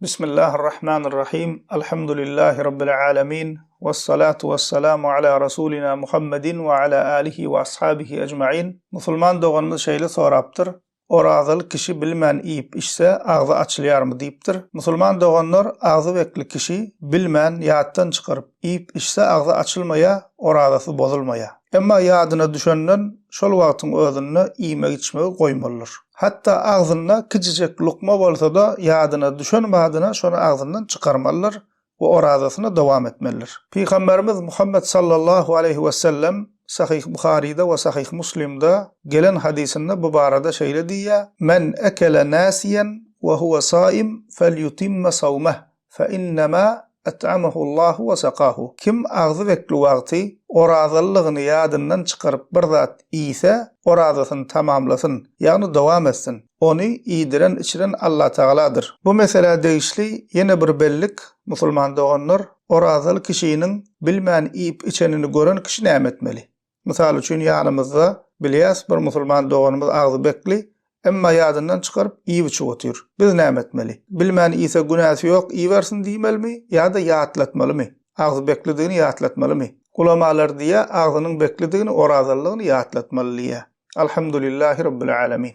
بسم الله الرحمن الرحيم الحمد لله رب العالمين والصلاة والسلام على رسولنا محمد وعلى آله وأصحابه أجمعين مسلمان دوغن شيل سورابتر Orazyl kişi bilmän iýip içse agzy açylýarmy diýipdir. Musulman doganlar agzy bekli kişi bilmän ýatdan çykaryp iýip içse agzy açylmaýa, orazasy bozulmaýa. Emma ýadyna düşenden şol wagtyň özünde iýmek içmegi goýmalydyr. Hatta agzynda kiçijek lukma bolsa-da ýadyna düşen badyna şonu agzyndan çykarmalydyr we orazasyna dowam etmelidir. Peygamberimiz Muhammed sallallahu aleyhi we sellem Sahih Buhari'de ve Sahih Muslim'de gelen hadisinde bu barada şöyle diýär: "Men ekele nasiyen ve huve saim felyutimme savmeh fe innema et'amahu Allahu ve saqahu." Kim agzy bekli wagty orazallygyny ýadyndan çykaryp bir zat iýse, orazasyny tamamlasyn, ýagny dowam etsin. Ony iýdiren içiren Allah Taala'dyr. Bu mesele deýişli ýene bir bellik musulman doganlar orazaly kişiniň bilmän iýip içenini gören kişi näme etmeli? Misal üçin ýanymyzda bilýäs bir musulman doganymyz agzy bekli, emma ýadyndan çykaryp iýip çyp otyr. Biz näme etmeli? Bilmäni ise günäsi ýok, iýersin diýmelmi ýa-da ýatlatmalymy? Agzy beklidigini ýatlatmalymy? Ulamalar diýe agzynyň beklidigini, orazalygyny ýatlatmalyly. Alhamdulillahi rabbil alamin.